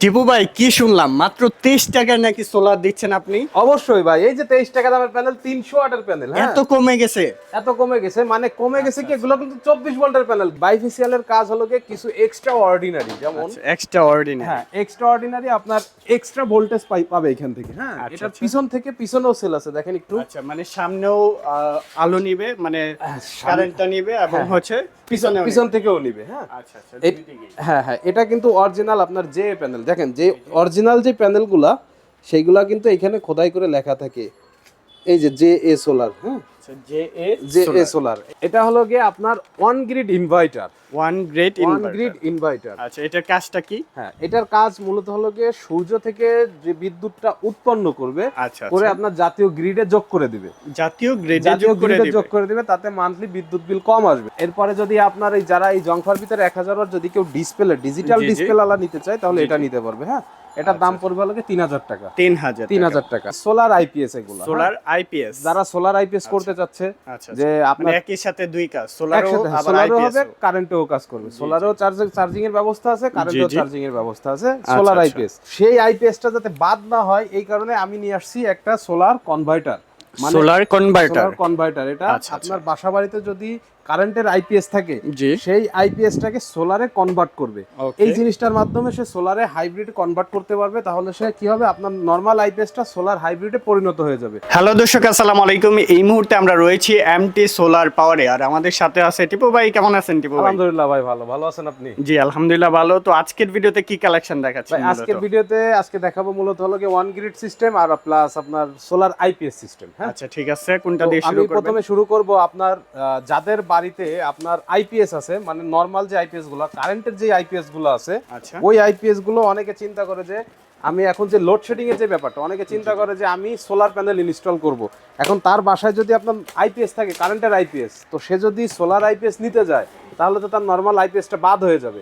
টিপু ভাই কি শুনলাম? মাত্র তেইশ টাকায় নাকি সোলার দিচ্ছেন আপনি? অবশ্যই ভাই এই যে তেইশ টাকা দামের প্যানেল তিনশো ওয়াটের প্যানেল হ্যাঁ? এত কমে গেছে। এত কমে গেছে মানে কমে গেছে কি এগুলো কিন্তু চব্বিশ ভোল্টের প্যানেল বাইফিসিয়াল এর কাজ হলো কিছু এক্সট্রা অর্ডিনারি যেমন এক্সট্রা অর্ডিনারি হ্যাঁ এক্সট্রা অর্ডিনারি আপনার এক্সট্রা ভোল্টেজ পাই পাবে এখান থেকে হ্যাঁ? এটা এটার আচ্ছা। পিছন থেকে পিছনেও সেল আছে দেখেন একটু। আচ্ছা মানে সামনেও আলো নিবে মানে কারেন্টটা নিবে এবং হ্যাঁ, হচ্ছে পিছনে পিছন থেকেও নিবে হ্যাঁ? আচ্ছা আচ্ছা হ্যাঁ হ্যাঁ এটা কিন্তু অরিজিনাল আপনার যে প্যানেল দেখেন যে অরিজিনাল যে প্যানেলগুলা সেইগুলা কিন্তু এখানে খোদাই করে লেখা থাকে। এই যে জে এ সোলার হ্যাঁ? J A solar. এটা হলো গিয়ে আপনার on grid inverter. On grid on grid inverter. আচ্ছা এটার কাজটা কি? হ্যাঁ এটার কাজ মূলত হলো গিয়ে সূর্য থেকে যে বিদ্যুৎটা উৎপন্ন করবে আচ্ছা করে আপনার জাতীয় গ্রিডে যোগ করে দিবে। জাতীয় গ্রেডে জাতীয় গ্রিডে যোগ করে দিবে তাতে মান্থলি বিদ্যুৎ বিল কম আসবে। এরপরে যদি আপনার এই যারা এই জংফার ভিতরে এক হাজার যদি কেউ ডিসপ্লে ডিজিটাল। ডিসপ্লে আলা নিতে চায় তাহলে এটা নিতে পারবে হ্যাঁ? এটার দাম পড়বে লাগে তিন হাজার টাকা। তিন হাজার তিন হাজার টাকা। সোলার আইপিএস এগুলো সোলার আইপিএস যারা সোলার আইপিএস করতে চাচ্ছে আচ্ছা যে মানে আপনার একই সাথে দুই কাজ সোলারও আবার সোলারও আইপিএস হবে কারেন্টেও কাজ করবে। সোলারও চার্জিং চার্জিং এর ব্যবস্থা আছে কারেন্টেও। চার্জিং এর ব্যবস্থা আছে সোলার আচ্ছা। আইপিএস সেই আইপিএসটা যাতে বাদ না হয় এই কারণে আমি নিয়ে আসছি একটা সোলার কনভার্টার মানে সোলার কনভার্টার কনভার্টার এটা আচ্ছা, আপনার বাসা বাড়িতে যদি কারেন্টের আইপিএস থাকে সেই আইপিএসটাকে সোলারে কনভার্ট করবে। এই জিনিসটার মাধ্যমে সে সোলারে হাইব্রিড কনভার্ট করতে পারবে তাহলে সে কি হবে? আপনার নর্মাল আইপিএসটা সোলার হাইব্রিডে পরিণত হয়ে যাবে। হ্যালো দর্শক আসসালামু আলাইকুম। এই মুহূর্তে আমরা রয়েছি এমটি সোলার পাওয়ারে আর আমাদের সাথে আছে টিপু ভাই। কেমন আছেন টিপু ভাই? আলহামদুলিল্লাহ ভাই ভালো। ভালো আছেন আপনি? জি আলহামদুলিল্লাহ ভালো। তো আজকের ভিডিওতে কি কালেকশন দেখাচ্ছেন ভাই আজকের ভিডিওতে আজকে দেখাবো মূলত হলো কি ওয়ান গ্রিড সিস্টেম আর প্লাস আপনার সোলার আইপিএস সিস্টেম আচ্ছা ঠিক আছে কোনটা দিয়ে শুরু করবেন? প্রথমে শুরু করব আপনার যাদের বাড়িতে আপনার আইপিএস আছে মানে নর্মাল যে আইপিএসগুলো কারেন্টের যে আইপিএসগুলো আছে আচ্ছা। ওই আইপিএসগুলো অনেকে চিন্তা করে যে আমি এখন যে লোডশেডিং এর যে ব্যাপারটা অনেকে চিন্তা করে যে আমি সোলার প্যানেল ইনস্টল করব। এখন তার বাসায় যদি আপনার আইপিএস থাকে কারেন্টের আইপিএস তো সে যদি সোলার আইপিএস নিতে যায় তাহলে তো তার নর্মাল আইপিএসটা বাদ হয়ে যাবে।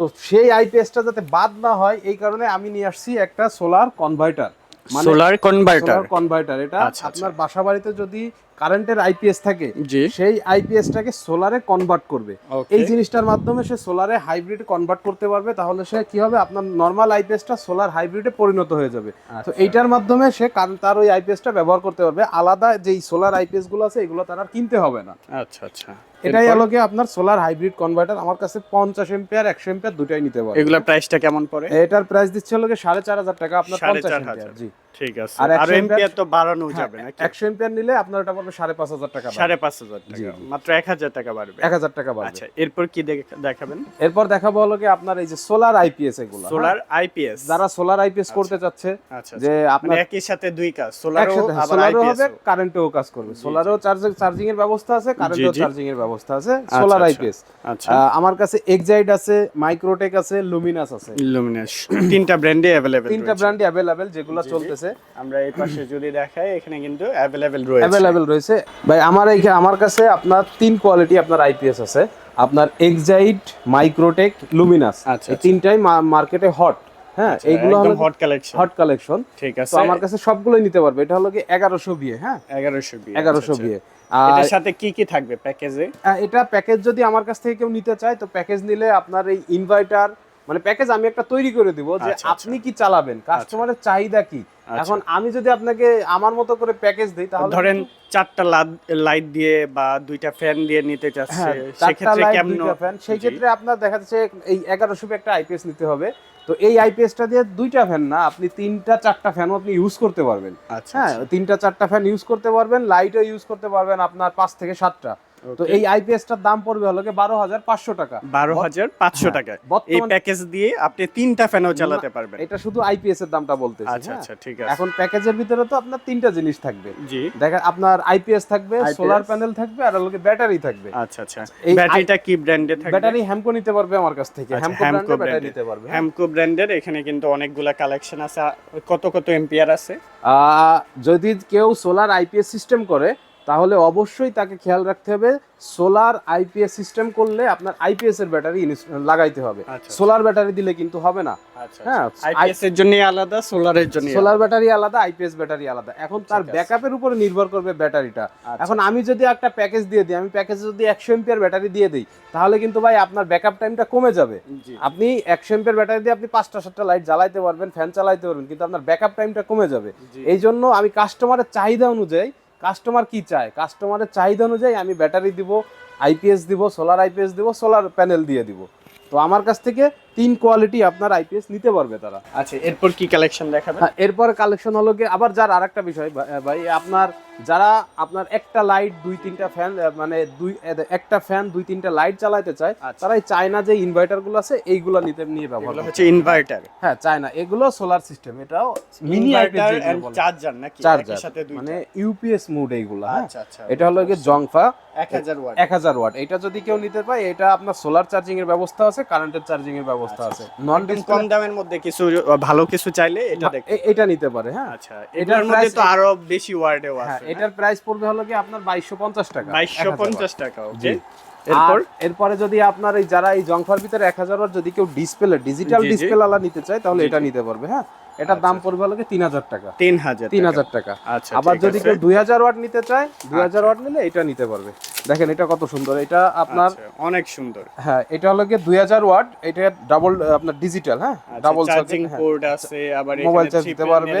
তো সেই আইপিএসটা যাতে বাদ না হয় এই কারণে আমি নিয়ে আসছি একটা solar converter solar converter converter এটা আচ্ছা, আচ্ছা। আপনার বাসা বাড়িতে যদি কারেন্টের আইপিএস থাকে সেই আইপিএসটাকে সোলারে কনভার্ট করবে। এই জিনিসটার মাধ্যমে সে সোলারে হাইব্রিড কনভার্ট করতে পারবে তাহলে সে কি হবে? আপনার নর্মাল আইপিএসটা সোলার হাইব্রিডে পরিণত হয়ে যাবে। তো আচ্ছা। এইটার মাধ্যমে সে তার ওই আইপিএসটা ব্যবহার করতে পারবে। আলাদা যেই সোলার আইপিএসগুলো আছে এগুলো তার আর কিনতে হবে না। আচ্ছা আচ্ছা। এটাই আলোকে হলো কি আপনার সোলার হাইব্রিড কনভার্টার আমার কাছে পঞ্চাশ এম্পিয়ার একশো এম্পিয়ার দুটাই নিতে পারবে এগুলোর প্রাইসটা কেমন পড়ে? এটার প্রাইস দিচ্ছে হলো সাড়ে চার হাজার টাকা আপনার পঞ্চাশ এম্পিয়ার। জি। ঠিক আছে আর আর 100 এম্পিয়ার তো বাড়ানো যাবে নাকি একশো এম্পিয়ার নিলে আপনার এটা পড়বে সাড়ে পাঁচ হাজার টাকা সাড়ে পাঁচ হাজার জি, টাকা জি। মাত্র এক হাজার টাকা বাড়বে এক হাজার টাকা বাড়বে আচ্ছা এরপর কি দেখ- দেখাবেন এরপর দেখাবো হলো কি আপনার এই যে সোলার আইপিএস এগুলো সোলার আইপিএস হ্যাঁ? যারা সোলার আইপিএস করতে চাচ্ছে আচ্ছা যে মানে আপনার একই সাথে দুই কাজ সোলারও একসাথে আবার সোলারও আইপিএস হবে কারেন্টেও কাজ করবে সোলারও চার্জিং চার্জিং এর ব্যবস্থা আছে কারেন্টেও জি। চার্জিং এর ব্যবস্থা আছে সোলার আচ্ছা। আইপিএস আচ্ছা আমার কাছে এক্সাইড আছে মাইক্রোটেক আছে লুমিনাস আছে ইলুমিনাস তিনটা ব্র্যান্ডে अवेलेबल তিনটা ব্র্যান্ডই অ্যাভেলেবেল যেগুলো চলতেছে আমরা এই পাশে যদি দেখাই এখানে কিন্তু অ্যাভেলেবেল রয়েছে। অ্যাভেলেবেল রয়েছে। ভাই আমার এই আমার কাছে আপনার তিন কোয়ালিটি আপনার আইপিএস আছে। আপনার এক্সাইড মাইক্রোটেক লুমিনাস আচ্ছা, এই তিনটাই মার্কেটে হট হ্যাঁ এইগুলো হলো হট কালেকশন হট কালেকশন ঠিক তো আছে। আমার কাছে সবগুলোই নিতে পারবে। এটা হলো কি এগারোশো বিয়ে হ্যাঁ? 1100 বি এগারোশো বিয়ে আর এটার সাথে কি কি থাকবে প্যাকেজে এটা প্যাকেজ যদি আমার কাছ থেকে কেউ নিতে চায় তো প্যাকেজ নিলে আপনার এই ইনভার্টার মানে প্যাকেজ আমি একটা তৈরি করে দিব যে আচ্ছা, আপনি কি চালাবেন? কাস্টমারের চাহিদা কি? এখন আমি যদি আপনাকে আমার মতো করে প্যাকেজ দিই তাহলে ধরেন চারটা লাইট দিয়ে বা দুইটা ফ্যান দিয়ে নিতে চাচ্ছে হ্যাঁ সেক্ষেত্রে কেমন ফ্যান সেই ক্ষেত্রে আপনার দেখা যাচ্ছে এই এগারোশো একটা আইপিএস নিতে হবে। তো এই আইপিএসটা দিয়ে দুইটা ফ্যান না আপনি তিনটা চারটা ফ্যানও আপনি ইউজ করতে পারবেন। আচ্ছা হ্যাঁ তিনটা চারটা ফ্যান ইউজ করতে পারবেন লাইটও ইউজ করতে পারবেন আপনার পাঁচ থেকে সাতটা। তো এই আইপিএসটার দাম পড়বে হলো বারো হাজার পাঁচশো টাকা। বারো হাজার পাঁচশো টাকা এই হ্যাঁ, প্যাকেজ দিয়ে আপনি তিনটা ফ্যানও চালাতে পারবেন। এটা শুধু আইপিএস এর দামটা বলতেছি আচ্ছা হ্যাঁ। আচ্ছা ঠিক আছে। এখন প্যাকেজের ভিতরে তো আপনার তিনটা জিনিস থাকবে। জি। দেখেন আপনার আইপিএস থাকবে সোলার প্যানেল থাকবে আর হলো ব্যাটারি থাকবে। আচ্ছা আচ্ছা। এই ব্যাটারিটা কি ব্র্যান্ডে থাকবে? ব্যাটারি হ্যামকো নিতে পারবে আমার কাছ থেকে। আচ্ছা, হ্যামকো হ্যামকো ব্র্যান্ডের নিতে পারবে হ্যাঁ। হ্যামকো ব্র্যান্ডের এখানে কিন্তু অনেকগুলা কালেকশন আছে। কত কত এম্পিয়ার আছে? যদি কেউ সোলার আইপিএস সিস্টেম করে তাহলে অবশ্যই তাকে খেয়াল রাখতে হবে। সোলার আইপিএস সিস্টেম করলে আপনার আইপিএস এর ব্যাটারি লাগাইতে হবে। আচ্ছা। সোলার ব্যাটারি দিলে কিন্তু হবে না। হ্যাঁ আইপিএস এর জন্য আলাদা সোলারের জন্য সোলার ব্যাটারি আলাদা। আইপিএস ব্যাটারি আলাদা। এখন তার ব্যাকআপের উপরে নির্ভর করবে ব্যাটারিটা আচ্ছা। এখন আমি যদি একটা প্যাকেজ দিয়ে দিই আমি প্যাকেজে যদি একশো এমপিয়ার ব্যাটারি দিয়ে দিই তাহলে কিন্তু ভাই আপনার ব্যাকআপ টাইমটা কমে যাবে। আপনি একশো এমপিয়ার ব্যাটারি দিয়ে আপনি পাঁচটা সাতটা লাইট জ্বালাইতে পারবেন ফ্যান চালাইতে পারবেন কিন্তু আপনার ব্যাকআপ টাইমটা কমে যাবে। এই জন্য আমি কাস্টমারের চাহিদা অনুযায়ী কাস্টমার কি চায়? কাস্টমারের চাহিদা অনুযায়ী আমি ব্যাটারি দিব, আইপিএস দিব, সোলার আইপিএস দিব, সোলার প্যানেল দিয়ে দিব। তো আমার কাছ থেকে তিন কোয়ালিটি আপনার আইপিএস নিতে পারবে তারা। আচ্ছা এরপর কি কালেকশন দেখাবেন? হ্যাঁ এরপর কালেকশন হলো গিয়ে আবার যার আরেকটা বিষয় ভাই আপনার যারা আপনার একটা লাইট দুই তিনটা ফ্যান মানে দুই একটা ফ্যান দুই তিনটা লাইট চালাতে চায় আচ্ছা। তারাই চায় না যে ইনভার্টারগুলো আছে এইগুলো নিতে নিয়ে ব্যবহার এগুলো হচ্ছে ইনভার্টার হ্যাঁ চায় না। এগুলো সোলার সিস্টেম এটাও মিনি এন্ড চার্জার নাকি? চার্জার সাথে দুইটা। মানে ইউপিএস মোড এইগুলো আচ্ছা আচ্ছা এটা হলো গিয়ে জংফা 1000 ওয়াট। এক হাজার ওয়াট। এটা যদি কেউ নিতে পায় এটা আপনার সোলার চার্জিং এর ব্যবস্থা আছে কারেন্টের চার্জিং এর ব্যবস্থা আছে। নন ডিসকম কম দামের মধ্যে কিছু ভালো কিছু চাইলে এটা এটা নিতে পারে হ্যাঁ? আচ্ছা এটার মধ্যে তো আরও বেশি ওয়ার্ডেও হ্যাঁ আছে এটার প্রাইস পড়বে হলো কি আপনার বাইশশো পঞ্চাশ টাকা 2250 টাকা ওকে এরপর? এরপর যদি আপনার এই যারা এই জংফার ভিতরে এক হাজার যদি কেউ ডিসপ্লে ডিজিটাল। ডিসপ্লে আলা নিতে চায় তাহলে এটা নিতে পারবে হ্যাঁ? এটার দাম পড়বে হলো কি তিন হাজার টাকা। 3000 তিন হাজার টাকা। আচ্ছা আবার যদি কেউ দুই হাজার ওয়াট নিতে চায় দুই হাজার ওয়াট নিলে এটা নিতে পারবে। দেখেন এটা কত সুন্দর। এটা আপনার আচ্ছা, অনেক সুন্দর। হ্যাঁ এটা হলো গিয়ে দুই হাজার ওয়াট। এটা ডাবল আপনার ডিজিটাল হ্যাঁ? ডাবল চার্জিং পোর্ট আছে আবার মোবাইল চার্জ দিতে পারবে।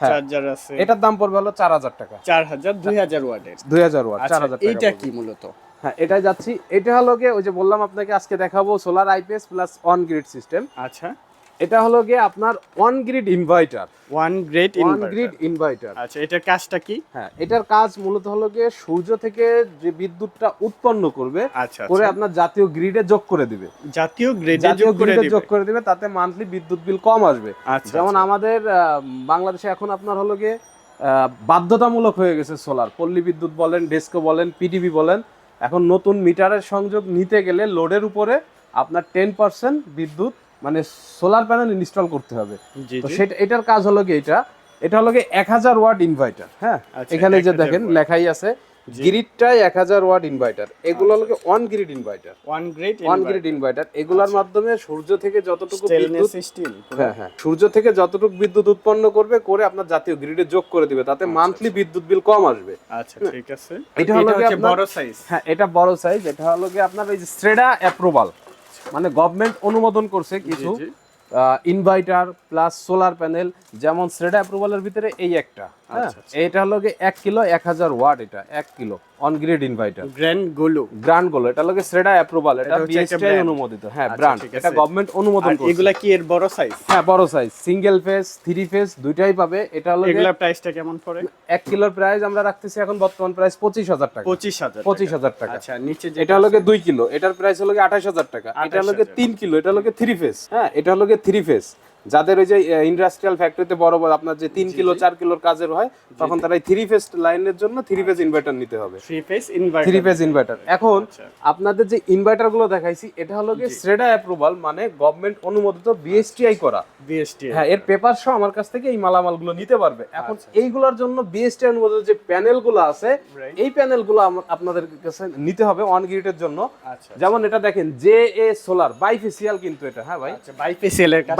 হ্যাঁ। চার্জার আছে। এটার দাম পড়বে হলো চার হাজার টাকা। 4000 2000 ওয়াটের। দুই হাজার ওয়াট চার আচ্ছা হাজার টাকা এইটা কি মূলত? হ্যাঁ এটা যাচ্ছি। এটা হলো গিয়ে ওই যে বললাম আপনাকে আজকে দেখাবো solar IPS plus on grid system আচ্ছা। এটা হলো গিয়ে আপনার on grid inverter on on inverter grid inverter আচ্ছা এটার কাজটা কি? হ্যাঁ এটার কাজ মূলত হলো গিয়ে সূর্য থেকে যে বিদ্যুৎটা উৎপন্ন করবে আচ্ছা করে আচ্ছা। আপনার জাতীয় গ্রিডে যোগ করে দিবে। জাতীয় গ্রেডে জাতীয় যোগ করে গ্রিডে দিবে। যোগ করে দিবে তাতে মান্থলি বিদ্যুৎ বিল কম আসবে। আচ্ছা যেমন। আমাদের বাংলাদেশে এখন আপনার হলো গিয়ে বাধ্যতামূলক হয়ে গেছে সোলার পল্লী বিদ্যুৎ বলেন ডেস্কো বলেন পিডিবি বলেন। এখন নতুন মিটারের সংযোগ নিতে গেলে লোডের উপরে আপনার টেন পার্সেন্ট বিদ্যুৎ মানে সোলার প্যানেল ইনস্টল করতে হবে। তো সেটা এটার কাজ হলো কি এটা? এটা হলো কি এক হাজার ওয়াট ইনভার্টার হ্যাঁ? আচ্ছা, এখানে যে দেখেন লেখাই আছে। গ্রিডটাই এক হাজার ওয়াট ইনভার্টার এগুলো হলো on grid inverter on grid on grid inverter এগুলোর মাধ্যমে সূর্য থেকে যতটুকু বিদ্যুৎ হ্যাঁ হ্যাঁ। সূর্য থেকে যতটুকু বিদ্যুৎ উৎপন্ন করবে করে আপনার জাতীয় গ্রিডে যোগ করে দিবে। তাতে মান্থলি বিদ্যুৎ বিল কম আসবে। আচ্ছা ঠিক আছে। এটা হলো কি বড় সাইজ হ্যাঁ এটা বড় সাইজ এটা হলো কি আপনার এই যে স্ট্রেডা অ্যাপ্রুভাল মানে গভর্নমেন্ট অনুমোদন করছে কিছু। ইনভার্টার প্লাস সোলার প্যানেল যেমন শ্রেডা অ্যাপ্রুভালের ভিতরে এই একটা হ্যাঁ আচ্ছা, আচ্ছা। এটা হলো এক কিলো এক হাজার ওয়াট এটা এক kilo on grid inverter grand গোলো ব্র্যান্ডগুলো এটা স্ট্রেডা অ্যাপ্রুভাল এটা এটা বিএসটিআই অনুমোদিত। হ্যাঁ আচ্ছা, ব্র্যান্ড এটা আছে। গভর্নমেন্ট অনুমোদন করছে। এগুলা কি এর বড় সাইজ হ্যাঁ বড় size single phase three phase দুইটাই পাবে। এটা হলো এগুলা প্রাইসটা কেমন পড়ে? এক কিলোর প্রাইস আমরা রাখতেছি এখন বর্তমান প্রাইস পঁচিশ হাজার টাকা। পঁচিশ হাজার পঁচিশ হাজার টাকা। আচ্ছা নিচে এটা হলো গিয়ে দুই কিলো। এটার প্রাইস হলো গিয়ে আঠাশ হাজার টাকা। এটা হলো গিয়ে 28,000 তিন কিলো। এটা হলো থ্রি ফেস হ্যাঁ এটা হলো থ্রি ফেস যাদের ওই যে ইন্ডাস্ট্রিয়াল ফ্যাক্টরিতে বড় বড় আপনার যে তিন কিলো চার কিলোর কাজের হয় তখন তারা থ্রি ফেস লাইনের জন্য থ্রি ফেস ইনভার্টার নিতে হবে। থ্রি ফেজ ইনভার্টার এখন আচ্ছা। আপনাদের যে ইনভার্টারগুলো দেখাইছি এটা হলো গিয়ে স্রেডা অ্যাপ্রুভাল মানে গভর্নমেন্ট অনুমোদিত বিএসটিআই করা। বিএসটি হ্যাঁ এর পেপার সহ আমার কাছ থেকে এই মালামালগুলো নিতে পারবে। এখন আচ্ছা। এইগুলোর জন্য বিএসটিআই অনুমোদিত যে প্যানেলগুলো আছে এই প্যানেলগুলো আপনাদের কাছে নিতে হবে অন গ্রিডের জন্য। আচ্ছা যেমন এটা দেখেন জে এ সোলার বাইফেসিয়াল কিন্তু এটা হ্যাঁ ভাই? আচ্ছা বাইফেসিয়ালের কাজ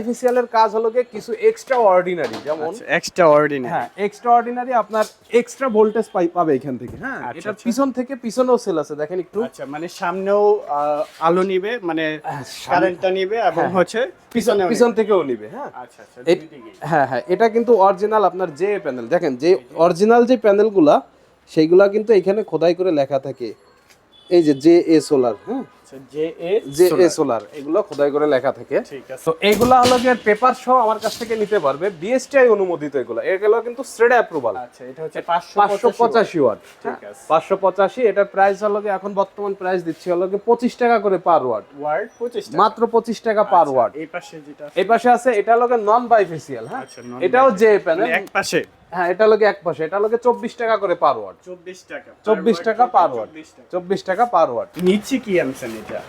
বাইফেসিয়ালের কাজ হলো গিয়ে কিছু এক্সট্রা অর্ডিনারি যেমন এক্সট্রা অর্ডিনারি হ্যাঁ এক্সট্রা অর্ডিনারি আপনার এক্সট্রা ভোল্টেজ পাবে এখান থেকে হ্যাঁ? আচ্ছা, এটার আচ্ছা। পিছন থেকে পিছনেও সেল আছে দেখেন একটু। আচ্ছা মানে সামনেও আলো নিবে মানে কারেন্টটা নিবে এবং হচ্ছে পিছনে পিছন থেকেও নিবে হ্যাঁ। আচ্ছা আচ্ছা। হ্যাঁ হ্যাঁ এটা কিন্তু অরিজিনাল আপনার যে প্যানেল দেখেন যে অরিজিনাল যে। প্যানেলগুলা সেইগুলা কিন্তু এখানে খোদাই করে লেখা থাকে। এই যে জে এ সোলার হ্যাঁ? আচ্ছা J A J A solar এগুলো খোদাই করে লেখা থাকে। ঠিক আছে। তো এইগুলা হলো গিয়ে পেপার সহ আমার কাছ থেকে নিতে পারবে। বিএসটিআই অনুমোদিত এগুলো। এগুলো কিন্তু অ্যাপ্রুভাল আচ্ছা এটা হচ্ছে পাঁচশো পাঁচশো পঁচাশি ওয়াট। ঠিক আছে। এটার প্রাইস হলো গিয়ে এখন বর্তমান প্রাইস দিচ্ছি হলো পঁচিশ টাকা করে পার ওয়াট ওয়ার্ড পঁচিশ মাত্র পঁচিশ টাকা পার ওয়াট এই পাশে যেটা এই পাশে আছে এটা হলো নন বাইফেসিয়াল হ্যাঁ? আচ্ছা, এটাও যে প্যানেল এক পাশে। হ্যাঁ এটা লোকে এক পাশে এটা লোকে চব্বিশ টাকা করে পার ওয়াট চব্বিশ টাকা। চব্বিশ টাকা পার ওয়াট চব্বিশ টাকা পার ওয়াট নিচে কি আনছেন এটা?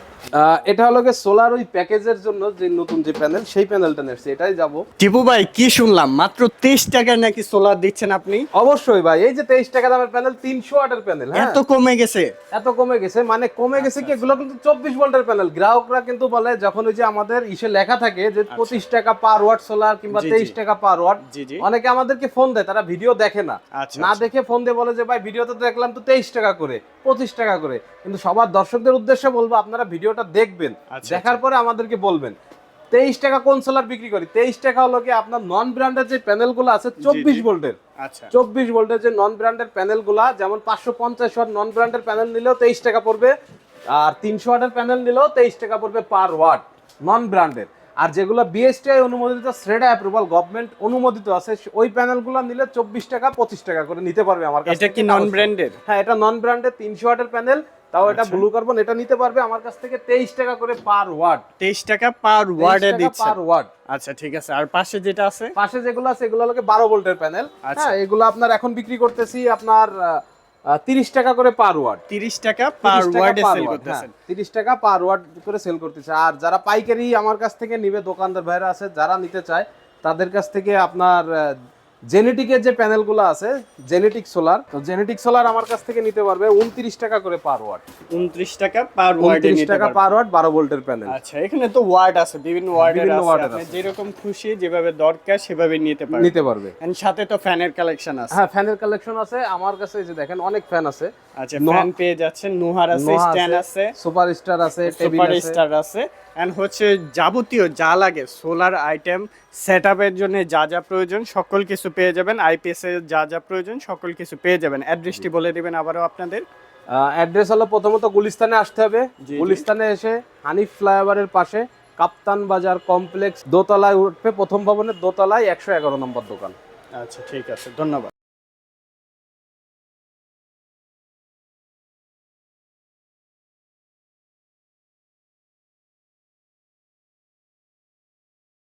এটা হলো গিয়ে সোলার ওই প্যাকেজের জন্য যে নতুন যে প্যানেল সেই প্যানেলটা নেছে এটাই যাব। টিপু ভাই কি শুনলাম? মাত্র তেইশ টাকায় নাকি সোলার দিচ্ছেন আপনি? অবশ্যই ভাই এই যে তেইশ টাকা দামের প্যানেল তিনশো ওয়াটের প্যানেল হ্যাঁ? এত কমে গেছে। এত কমে গেছে মানে কমে গেছে কি এগুলো কিন্তু চব্বিশ ভোল্টের প্যানেল গ্রাহকরা কিন্তু বলে যখন ওই যে আমাদের ইসে লেখা থাকে যে পঁচিশ টাকা পার ওয়াট সোলার কিংবা জি, জি। তেইশ টাকা পার ওয়াট। অনেকে আমাদেরকে ফোন দেয় তারা ভিডিও দেখে না। আচ্ছা, না আচ্ছা। দেখে ফোন দিয়ে বলে যে ভাই ভিডিওতে তো দেখলাম তো তেইশ টাকা করে পঁচিশ টাকা করে। কিন্তু সবার দর্শকদের উদ্দেশ্যে বলব আপনারা ভিডিওটা দেখবেন আচ্ছা, দেখার পরে আমাদেরকে বলবেন। তেইশ টাকা কোন সোলার বিক্রি করি? তেইশ টাকা হলো কি আপনার নন ব্র্যান্ডের যে প্যানেলগুলো আছে চব্বিশ ভোল্টের। আচ্ছা। চব্বিশ ভোল্টের যে নন ব্র্যান্ডের প্যানেলগুলা যেমন পাঁচশো পঞ্চাশ ওয়াট নন ব্র্যান্ডের প্যানেল নিলেও তেইশ টাকা পড়বে আর তিনশো ওয়াটের প্যানেল নিলেও তেইশ টাকা পড়বে পার ওয়াট নন ব্র্যান্ডের আর যেগুলো বিএসটিআই অনুমোদিত শ্রেডা অ্যাপ্রুভাল গভর্নমেন্ট অনুমোদিত আছে ওই প্যানেলগুলো নিলে চব্বিশ টাকা পঁচিশ টাকা করে নিতে পারবে আমার কাছ এটা কি নন ব্র্যান্ডের হ্যাঁ এটা নন ব্র্যান্ডের তিনশো ওয়াটের প্যানেল তাও এটা আচ্ছা। ব্লু কার্বন এটা নিতে পারবে আমার কাছ থেকে তেইশ টাকা করে পার ওয়াট তেইশ টাকা পার ওয়ার্ডে দিচ্ছে। পার ওয়াট আচ্ছা ঠিক আছে। আর পাশে যেটা আছে? পাশে যেগুলো আছে এগুলো হলো বারো ভোল্টের প্যানেল আচ্ছা। হ্যাঁ এগুলো আপনার এখন বিক্রি করতেছি আপনার তিরিশ টাকা করে পার ওয়াট তিরিশ টাকা পার ওয়ার্ডে সেল হ্যাঁ, করতেছেন। তিরিশ টাকা পার ওয়াট করে সেল করতেছে। আর যারা পাইকারি আমার কাছ থেকে নিবে দোকানদার ভাইরা আছে যারা নিতে চায় তাদের কাছ থেকে আপনার জেনেটিকের যে প্যানেলগুলো আছে জেনেটিক সোলার তো জেনেটিক সোলার আমার কাছ থেকে নিতে পারবে উনত্রিশ টাকা করে পার ওয়াট। উনত্রিশ টাকা পার ওয়ার্ডে উনত্রিশ টাকা পার ওয়াট বারো ভোল্টের প্যানেল। আচ্ছা এখানে তো ওয়ার্ড আছে বিভিন্ন ওয়ার্ডের বিভিন্ন আছে। আপনি আছে। যেরকম খুশি যেভাবে দরকার সেভাবে নিতে পারেন নিতে পারবে। And সাথে তো ফ্যানের কালেকশন আছে। হ্যাঁ ফ্যানের কালেকশন আছে। আমার কাছে এই যে দেখেন অনেক ফ্যান আছে। আচ্ছা ফ্যান পেয়ে যাচ্ছেন নোহার আছে স্ট্যান্ড আছে। সুপার স্টার আছে। সুপার স্টার আছে। এন্ড হচ্ছে যাবতীয় যা লাগে সোলার আইটেম সেটআপের জন্য যা যা প্রয়োজন সকল কিছু পেয়ে যাবেন আইপিএস এর যা যা প্রয়োজন সকল কিছু পেয়ে যাবেন। অ্যাড্রেসটি বলে দিবেন আবারও আপনাদের। অ্যাড্রেস হলো প্রথমত গুলিস্তানে আসতে হবে। গুলিস্তানে এসে হানিফ ফ্লাইওভারের পাশে কাপ্তান বাজার কমপ্লেক্স দোতলায় উঠবে। প্রথম ভবনের দোতলায় একশো এগারো নম্বর দোকান। আচ্ছা ঠিক আছে। ধন্যবাদ।